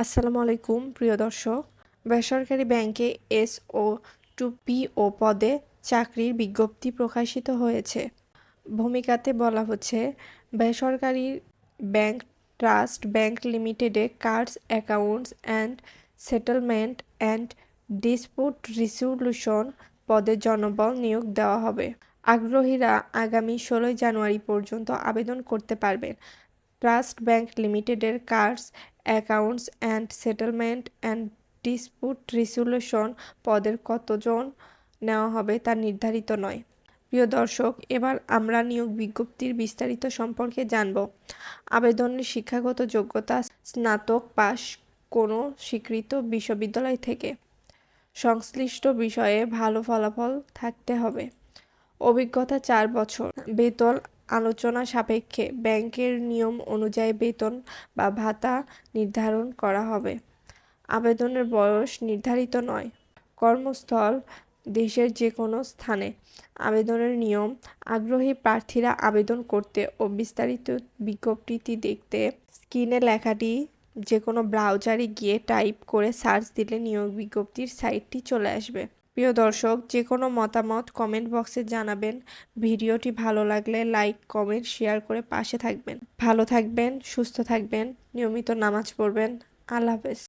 আসসালামু আলাইকুম, প্রিয় দর্শক। বেসরকারি ব্যাংকে এস ও টু ও পদে চাকরির বিজ্ঞপ্তি প্রকাশিত হয়েছে। ভূমিকাতে বলা হচ্ছে, বেসরকারি ব্যাংক ট্রাস্ট ব্যাংক লিমিটেডে cards, accounts and settlement and dispute resolution পদে জনবল নিয়োগ দেওয়া হবে। আগ্রহীরা আগামী ষোলোই জানুয়ারি পর্যন্ত আবেদন করতে পারবেন। ট্রাস্ট ব্যাংক লিমিটেডের cards accounts and settlement and dispute resolution পদের কতজন নেওয়া হবে তা নির্ধারিত নয়। প্রিয় দর্শক, এবার আমরা নিয়োগ বিজ্ঞপ্তির বিস্তারিত সম্পর্কে জানব। আবেদনের শিক্ষাগত যোগ্যতা স্নাতক পাশ কোনো স্বীকৃত বিশ্ববিদ্যালয় থেকে। সংশ্লিষ্ট বিষয়ে ভালো ফলাফল থাকতে হবে। অভিজ্ঞতা চার বছর। বেতন আলোচনা সাপেক্ষে ব্যাংকের নিয়ম অনুযায়ী বেতন বা ভাতা নির্ধারণ করা হবে। আবেদনের বয়স নির্ধারিত নয়। কর্মস্থল দেশের যে কোনো স্থানে আবেদনের নিয়ম, আগ্রহী প্রার্থীরা আবেদন করতে ও বিস্তারিত বিজ্ঞপ্তিটি দেখতে স্ক্রিনে লেখাটি যে কোনো ব্রাউজারে গিয়ে টাইপ করে সার্চ দিলে নিয়োগ বিজ্ঞপ্তির সাইটটি চলে আসবে। প্রিয় দর্শক যে কোনো মতামত কমেন্ট বক্সে জানাবেন। ভিডিওটি ভালো লাগলে লাইক কমেন্ট শেয়ার করে পাশে থাকবেন। ভালো থাকবেন, সুস্থ থাকবেন, নিয়মিত নামাজ পড়বেন। আল্লাহ হাফেজ।